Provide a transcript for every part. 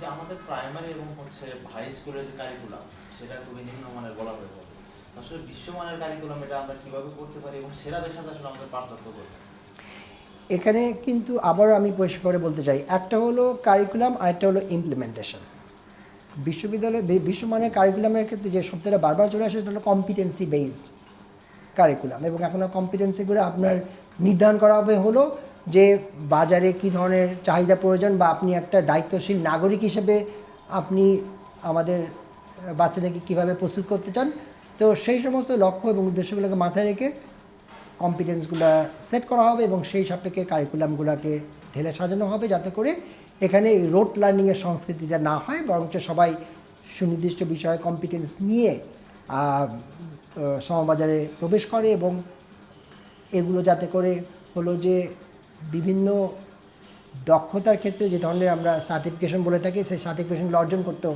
যে আমাদের প্রাইমারি এবং হচ্ছে হাই স্কুলের যে কারিকুলাম সেটা খুবই নিম্নমানের বলা হয়ে থাকে। আসলে বিশ্বমানের কারিকুলাম এটা আমরা কীভাবে করতে পারি এবং সেরাদের সাথে আসলে আমাদের পার্থক্য করতে এখানে কিন্তু আবারও আমি পরিষ্কার করে বলতে চাই, একটা হলো কারিকুলাম আর একটা হলো ইমপ্লিমেন্টেশন বিশ্ববিদ্যালয়ে বিশ্বমানের কারিকুলামের ক্ষেত্রে যে শব্দটা বারবার চলে আসে সেটা হলো কম্পিটেন্সি বেসড কারিকুলাম এবং এখন কম্পিটেন্সিগুলো আপনার নির্ধারণ করা হবে হলো যে বাজারে কী ধরনের চাহিদা প্রয়োজন বা আপনি একটা দায়িত্বশীল নাগরিক হিসেবে আপনি আমাদের বাচ্চাদেরকে কীভাবে প্রস্তুত করতে চান? তো সেই সমস্ত লক্ষ্য এবং উদ্দেশ্যগুলোকে মাথায় রেখে কম্পিটেন্সগুলো সেট করা হবে এবং সেই সাপেক্ষে কারিকুলামগুলোকে ঢেলে সাজানো হবে যাতে করে এখানে রোড লার্নিংয়ের সংস্কৃতিটা না হয়, বরঞ্চ সবাই সুনির্দিষ্ট বিষয়ে কম্পিটেন্স নিয়ে সমবাজারে প্রবেশ করে এবং এগুলো যাতে করে হলো যে বিভিন্ন দক্ষতার ক্ষেত্রে যে ধরনের আমরা সার্টিফিকেশন বলে থাকি, সেই সার্টিফিকেশনগুলো অর্জন করতেও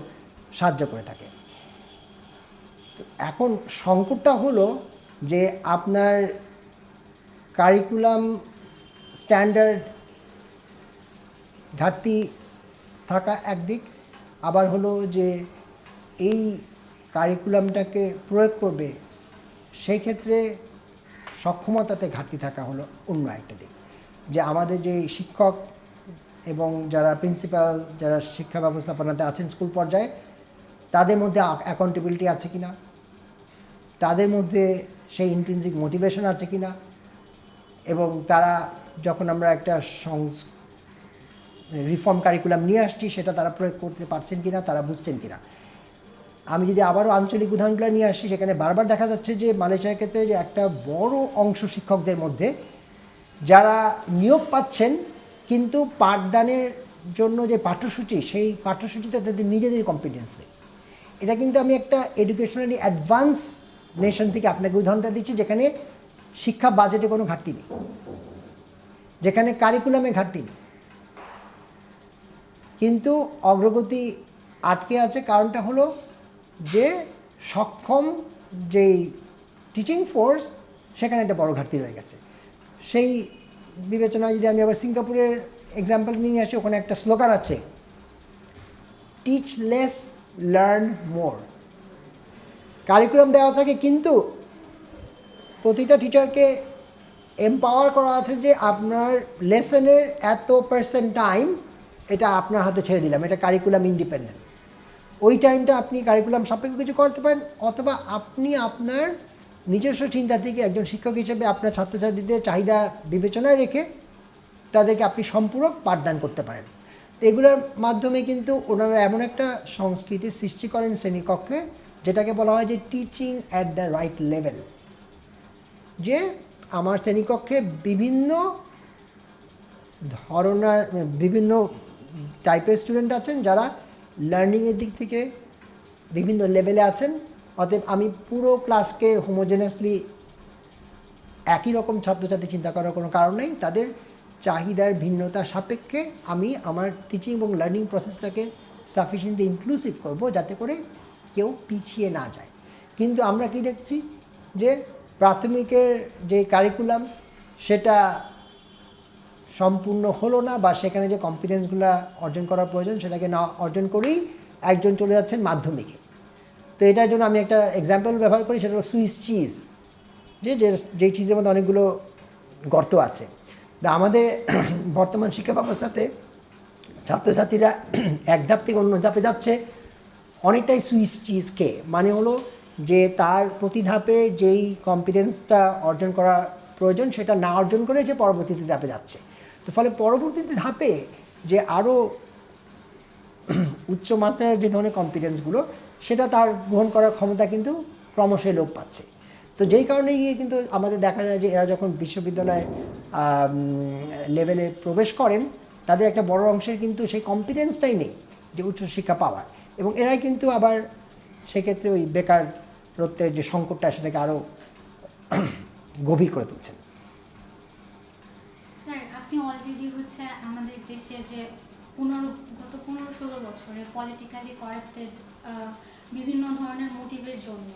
সাহায্য করে থাকে। এখন সংকটটা হলো যে আপনার কারিকুলাম স্ট্যান্ডার্ড ঘাটতি থাকা একদিক, আবার হলো যে এই কারিকুলামটাকে প্রয়োগ করবে, সেই ক্ষেত্রে সক্ষমতাতে ঘাটতি থাকা হলো অন্য একটা দিক। যে আমাদের যে শিক্ষক এবং যারা প্রিন্সিপাল যারা শিক্ষা ব্যবস্থাপনাতে আছেন স্কুল পর্যায়ে, তাদের মধ্যে অ্যাকাউন্টেবিলিটি আছে কি না তাদের মধ্যে সেই ইন্ট্রিনসিক মোটিভেশন আছে কি না এবং তারা যখন আমরা একটা সংস রিফর্ম কারিকুলাম নিয়ে আসছি, সেটা তারা প্রয়োগ করতে পারছেন কিনা, তারা বুঝছেন কি না আমি যদি আবারও আঞ্চলিক উদাহরণগুলো নিয়ে আসি, সেখানে বারবার দেখা যাচ্ছে যে মালয়েশিয়ার ক্ষেত্রে যে একটা বড় অংশ শিক্ষকদের মধ্যে যারা নিয়োগ পাচ্ছেন, কিন্তু পাঠদানের জন্য যে পাঠ্যসূচি, সেই পাঠ্যসূচিতে তাদের নিজেদের কম্পিটেন্স নেই। এটা কিন্তু আমি একটা এডুকেশনালি অ্যাডভান্স নেশন থেকে আপনাকে উদাহরণটা দিচ্ছি, যেখানে শিক্ষা বাজেটে কোনো ঘাটতি নেই। যেখানে কারিকুলামে ঘাটতি নেই। কিন্তু অগ্রগতি আটকে আছে কারণটা হলো যে সক্ষম যেই টিচিং ফোর্স সেখানে একটা বড় ঘাটতি রয়ে গেছে। সেই বিবেচনায় যদি আমি আবার সিঙ্গাপুরের এক্সাম্পল নিয়ে আসি, ওখানে একটা স্লোগান আছে teach less learn more curriculum দেওয়া থাকে, কিন্তু প্রতিটা টিচারকে এম্পাওয়ার করা আছে যে আপনার লেসনের এত পার্সেন্ট টাইম এটা আপনার হাতে ছেড়ে দিলাম, এটা কারিকুলাম ইন্ডিপেন্ডেন্ট ওই টাইমটা আপনি কারিকুলাম সাপেক্ষ কিছু করতে পারেন, অথবা আপনি আপনার নিজস্ব চিন্তা থেকে একজন শিক্ষক হিসেবে আপনার ছাত্রছাত্রীদের চাহিদা বিবেচনায় রেখে তাদেরকে আপনি সম্পূরক পাঠদান করতে পারেন। এগুলোর মাধ্যমে কিন্তু ওনারা এমন একটা সংস্কৃতি সৃষ্টি করেন শ্রেণীকক্ষে, যেটাকে বলা হয় যে teaching at the right level যে আমার শ্রেণীকক্ষে বিভিন্ন ধরনের, বিভিন্ন টাইপের স্টুডেন্ট আছেন, যারা লার্নিংয়ের দিক থেকে বিভিন্ন লেভেলে আছেন। অতএব আমি পুরো ক্লাসকে হোমোজেনাসলি একই রকম ছাত্রছাত্রী চিন্তা করার কোনো কারণ নেই। তাদের চাহিদার ভিন্নতা সাপেক্ষে আমি আমার টিচিং এবং লার্নিং প্রসেসটাকে সাফিসিয়েন্টলি ইনক্লুসিভ করব যাতে করে কেউ পিছিয়ে না যায়। কিন্তু আমরা কি দেখছি? যে প্রাথমিকের যে কারিকুলাম সেটা সম্পূর্ণ হলো না বা সেখানে যে কম্পিটেন্সগুলো অর্জন করার প্রয়োজন সেটাকে না অর্জন করেই একজন চলে যাচ্ছেন মাধ্যমিকে। তো এটার জন্য আমি একটা এক্সাম্পল ব্যবহার করি, সেটা হলো সুইস চিজ যে যে চিজের মধ্যে অনেকগুলো গর্ত আছে। তা আমাদের বর্তমান শিক্ষা ব্যবস্থাতে ছাত্রছাত্রীরা এক ধাপ থেকে অন্য ধাপে যাচ্ছে, অনেকটাই সুইচ চিজকে মানে হলো যে, তার প্রতি ধাপে যেই কম্পিটেন্সটা অর্জন করা প্রয়োজন, সেটা না অর্জন করে যে পরবর্তীতে ধাপে যাচ্ছে। তো ফলে পরবর্তীতে ধাপে যে আরও উচ্চ মাত্রার যে ধরনের কম্পিটেন্সগুলো সেটা তার গ্রহণ করার ক্ষমতা কিন্তু ক্রমশই লোপ পাচ্ছে। তো যেই কারণে গিয়ে কিন্তু আমাদের দেখা যায় যে এরা যখন বিশ্ববিদ্যালয় লেভেলে প্রবেশ করেন, তাদের একটা বড় অংশের কিন্তু সেই কম্পিটেন্সটাই নেই যে উচ্চশিক্ষা পাওয়ার। এবং এরাই কিন্তু আবার সেক্ষেত্রে ওই বেকারত্বের যে সংকটটা, সেটাকে আরও গভীর করে তুলছেন। স্যার, আপনি অলরেডি হচ্ছে আমাদের দেশে যে পনেরো পনেরো ষোলো বছরে পলিটিক্যালি করাপ্টেড বিভিন্ন ধরনের মোটিভের জন্য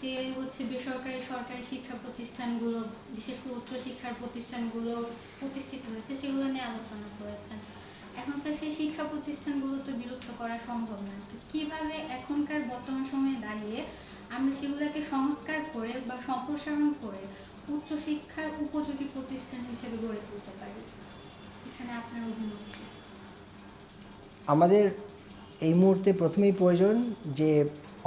যে হচ্ছে বেসরকারি সরকারি শিক্ষা প্রতিষ্ঠানগুলো, বিশেষ করে উচ্চ শিক্ষার প্রতিষ্ঠানগুলো প্রতিষ্ঠিত হয়েছে, সেগুলো নিয়ে আলোচনা করেছেন। এখন স্যার, সেই শিক্ষা প্রতিষ্ঠানগুলো তো বিলুপ্ত করা সম্ভব না। তো কীভাবে এখনকার বর্তমান সময়ে দাঁড়িয়ে আমরা সেগুলোকে সংস্কার করে বা সম্প্রসারণ করে উচ্চশিক্ষার উপযোগী প্রতিষ্ঠান হিসেবে গড়ে তুলতে পারি? এখানে আপনার অভিমত? আমাদের এই মুহূর্তে প্রথমেই প্রয়োজন যে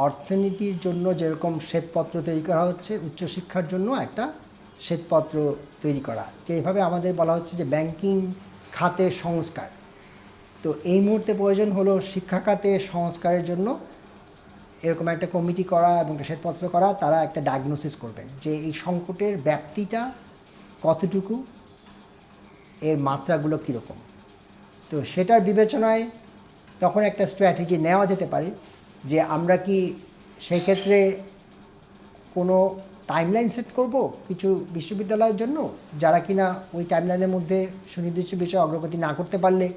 অর্থনীতির জন্য যেরকম শ্বেতপত্র তৈরি করা হচ্ছে, উচ্চশিক্ষার জন্য একটা শ্বেতপত্র তৈরি করা। যেভাবে আমাদের বলা হচ্ছে যে ব্যাংকিং খাতের সংস্কার। তো এই মুহূর্তে প্রয়োজন হলো শিক্ষা খাতের সংস্কারের জন্য এরকম একটা কমিটি করা এবং শ্বেতপত্র করা, তারা একটা ডায়াগনোসিস করবেন যে এই সংকটের ব্যাপ্তিটা কতটুকু, এর মাত্রাগুলো কীরকম। তো সেটার বিবেচনায় তখন একটা স্ট্র্যাটেজি নেওয়া যেতে পারে যে আমরা কি সেই ক্ষেত্রে কোনো টাইমলাইন সেট করব কিছু বিশ্ববিদ্যালয়ের জন্য যারা কিনা ওই টাইমলাইনের মধ্যে সুনির্দিষ্ট বিষয়ে অগ্রগতি না করতে পারলে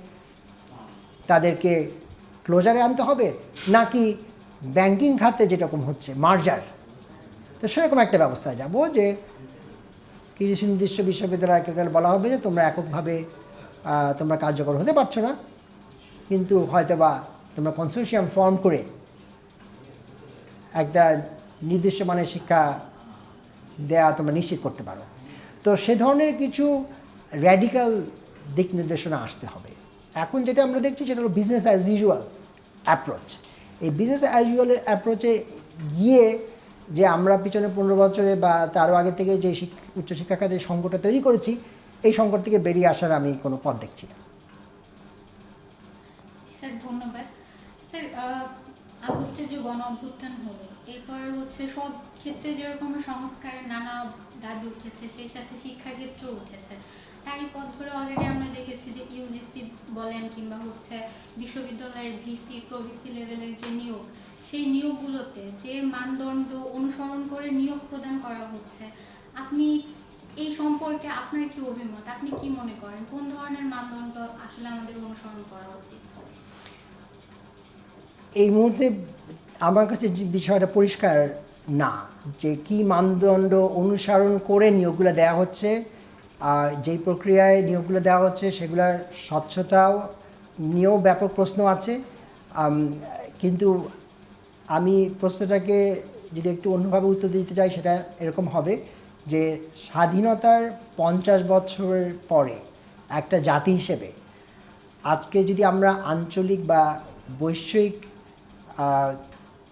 তাদেরকে ক্লোজারে আনতে হবে নাকি ব্যাংকিং খাতে যেরকম হচ্ছে মার্জার তো সেরকম একটা ব্যবস্থায় যাব যে কিছু সুনির্দিষ্ট বিশ্ববিদ্যালয়কে বলা হবে যে তোমরা এককভাবে তোমরা কার্যকর হতে পারছ না। কিন্তু হয়তো বা তোমরা কনসোর্সিয়াম ফর্ম করে একটা নির্দিষ্ট মানের শিক্ষা দেয়া তোমরা নিশ্চিত করতে পারো। তো সে ধরনের কিছু র্যাডিক্যাল দিক নির্দেশনা আসতে হবে। এখন যেটা আমরা দেখছি সেটা হলো বিজনেস অ্যাজ ইউজুয়াল অ্যাপ্রোচ এই বিজনেস অ্যাজ ইউজুয়াল অ্যাপ্রোচে গিয়ে যে আমরা পিছনে পনেরো বছরে বা তারও আগে থেকে যে শিক- উচ্চশিক্ষা খাতে সংকটটা তৈরি করেছি, এই সংকট থেকে বেরিয়ে আসার আমি কোনো পথ দেখছি না। স্যার আহ, আগস্টের যে গণ অভ্যুত্থান হলো এরপরে হচ্ছে সব ক্ষেত্রে যেরকম সংস্কারের নানা দাবি উঠেছে সেই সাথে শিক্ষাক্ষেত্রেও উঠেছে। তারই পথ ধরে অলরেডি আমরা দেখেছি যে ইউজিসি বলেন কিংবা হচ্ছে বিশ্ববিদ্যালয়ের ভিসি প্রভিসি লেভেলের যে নিয়োগ সেই নিয়োগগুলোতে যে মানদণ্ড অনুসরণ করে নিয়োগ প্রদান করা হচ্ছে আপনি এই সম্পর্কে আপনার কি অভিমত? আপনি কি মনে করেন? কোন ধরনের মানদণ্ড আসলে আমাদের অনুসরণ করা উচিত? এই মুহূর্তে আমার কাছে বিষয়টা পরিষ্কার না, যে কি মানদণ্ড অনুসরণ করে নিয়োগগুলো দেওয়া হচ্ছে, আর যেই প্রক্রিয়ায় নিয়োগগুলো দেওয়া হচ্ছে সেগুলোর স্বচ্ছতাও নিয়েও ব্যাপক প্রশ্ন আছে। কিন্তু আমি প্রশ্নটাকে যদি একটু অন্যভাবে উত্তর দিতে চাই, সেটা এরকম হবে যে স্বাধীনতার পঞ্চাশ বছরের পরে একটা জাতি হিসেবে আজকে যদি আমরা আঞ্চলিক বা বৈশ্বিক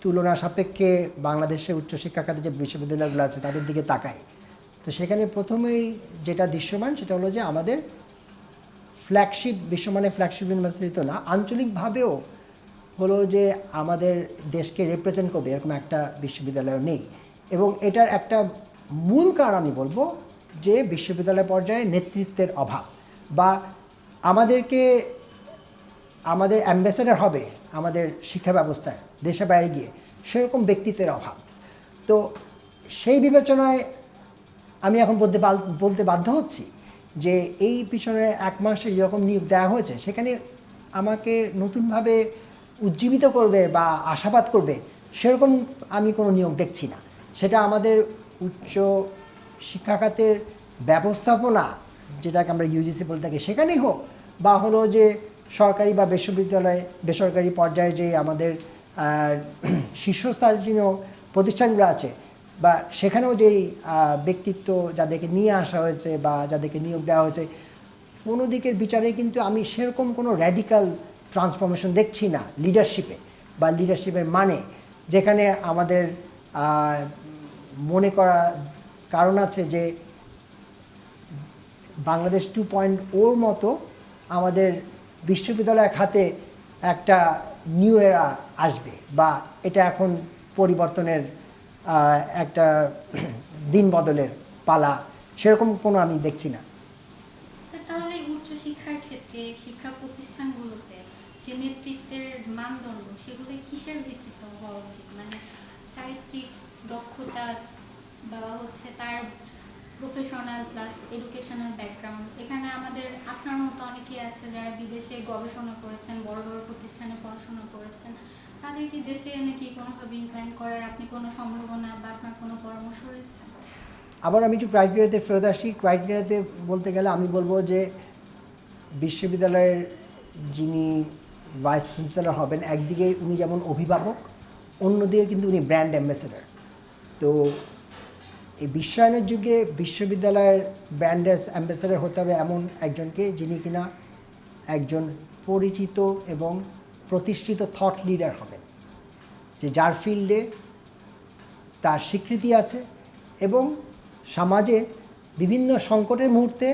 তুলনা সাপেক্ষে বাংলাদেশে উচ্চশিক্ষা খাতে যে বিশ্ববিদ্যালয়গুলো আছে, তাদের দিকে তাকাই তো সেখানে প্রথমেই যেটা দৃশ্যমান, সেটা হলো যে আমাদের ফ্ল্যাগশিপ বিশ্বমানের ফ্ল্যাগশিপ ইউনিভার্সিটি তো না, আঞ্চলিকভাবেও হলো যে আমাদের দেশকে রিপ্রেজেন্ট করবে, এরকম একটা বিশ্ববিদ্যালয় নেই। এবং এটার একটা মূল কারণ আমি বলব যে বিশ্ববিদ্যালয় পর্যায়ে নেতৃত্বের অভাব বা আমাদেরকে আমাদের অ্যাম্বাসেডার হবে আমাদের শিক্ষা ব্যবস্থায় দেশে বাইরে গিয়ে, সেরকম ব্যক্তিত্বের অভাব। তো সেই বিবেচনায় আমি এখন বলতে বলতে বাধ্য হচ্ছি যে এই পিছনে এক মাসে যেরকম নিয়োগ দেওয়া হয়েছে, সেখানে আমাকে নতুনভাবে উজ্জীবিত করবে বা আশাবাদ করবে, সেরকম আমি কোনো নিয়োগ দেখছি না। সেটা আমাদের উচ্চ শিক্ষা খাতের ব্যবস্থাপনা, যেটাকে আমরা ইউজিসি বলে থাকি, সেখানেই হোক, বা হলো যে সরকারি বা বিশ্ববিদ্যালয়ে বেসরকারি পর্যায়ে যে আমাদের শীর্ষস্থানীয় প্রতিষ্ঠানগুলো আছে, বা সেখানেও যেই ব্যক্তিত্ব যাদেরকে নিয়ে আসা হয়েছে বা যাদেরকে নিয়োগ দেওয়া হয়েছে, কোনো দিকের বিচারে কিন্তু আমি সেরকম কোনো র্যাডিক্যাল ট্রান্সফরমেশন দেখছি না লিডারশিপে বা লিডারশিপের মানে যেখানে আমাদের মনে করা কারণ আছে যে বাংলাদেশ টু পয়েন্ট ওর মতো আমাদের বিশ্ববিদ্যালয় খাতে একটা নিউ এরা আসবে বা এটা এখন পরিবর্তনের একটা দিন বদলের পালা, সেরকম কোনো আমি দেখছি না। ক্ষেত্রে শিক্ষা নেতৃত্বের মানদণ্ড মানে দক্ষতা বা হচ্ছে তার প্রফেশনাল প্লাস এডুকেশনাল ব্যাকগ্রাউন্ড এখানে আমাদের আপনার মতো অনেকেই আছে যারা বিদেশে গবেষণা করেছেন, বড় বড় প্রতিষ্ঠানে পড়াশোনা করেছেন। তাদের কি দেশে এনে কি কোনোভাবে ইনক্লাইন করার আপনি কোনো সম্ভাবনা বা আপনার কোনো পরামর্শ রয়েছে? আবার আমি একটু ক্রাইটেরিয়াতে ফেরত আসি। ক্রাইটেরিয়াতে বলতে গেলে আমি বলব যে বিশ্ববিদ্যালয়ের যিনি ভাইস চ্যান্সেলর হবেন, একদিকে উনি যেমন অভিভাবক, অন্যদিকে কিন্তু উনি ব্র্যান্ড অ্যাম্বাসেডার। তো এই বিশ্বায়নের যুগে বিশ্ববিদ্যালয়ের ব্র্যান্ড অ্যাম্বাসেডার হতে হবে এমন একজনকে যিনি কিনা একজন পরিচিত এবং প্রতিষ্ঠিত থট লিডার হবেন, যে যার ফিল্ডে তার স্বীকৃতি আছে এবং সমাজে বিভিন্ন সংকটের মুহূর্তে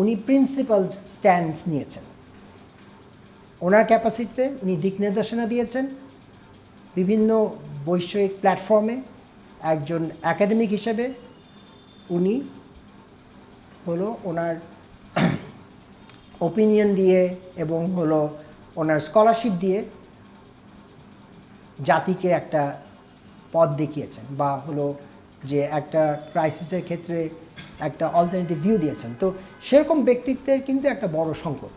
উনি প্রিন্সিপাল স্ট্যান্ডস নিয়েছেন। ওনার ক্যাপাসিটিতে উনি দিক নির্দেশনা দিয়েছেন, বিভিন্ন বৈষয়িক প্ল্যাটফর্মে একজন একাডেমিক হিসেবে উনি হলো ওনার ওপিনিয়ন দিয়ে এবং হলো ওনার স্কলারশিপ দিয়ে জাতিকে একটা পথ দেখিয়েছেন বা হলো যে একটা ক্রাইসিসের ক্ষেত্রে একটা অল্টারনেটিভ ভিউ দিয়েছেন। তো সেরকম ব্যক্তিত্বের কিন্তু একটা বড় সংকট।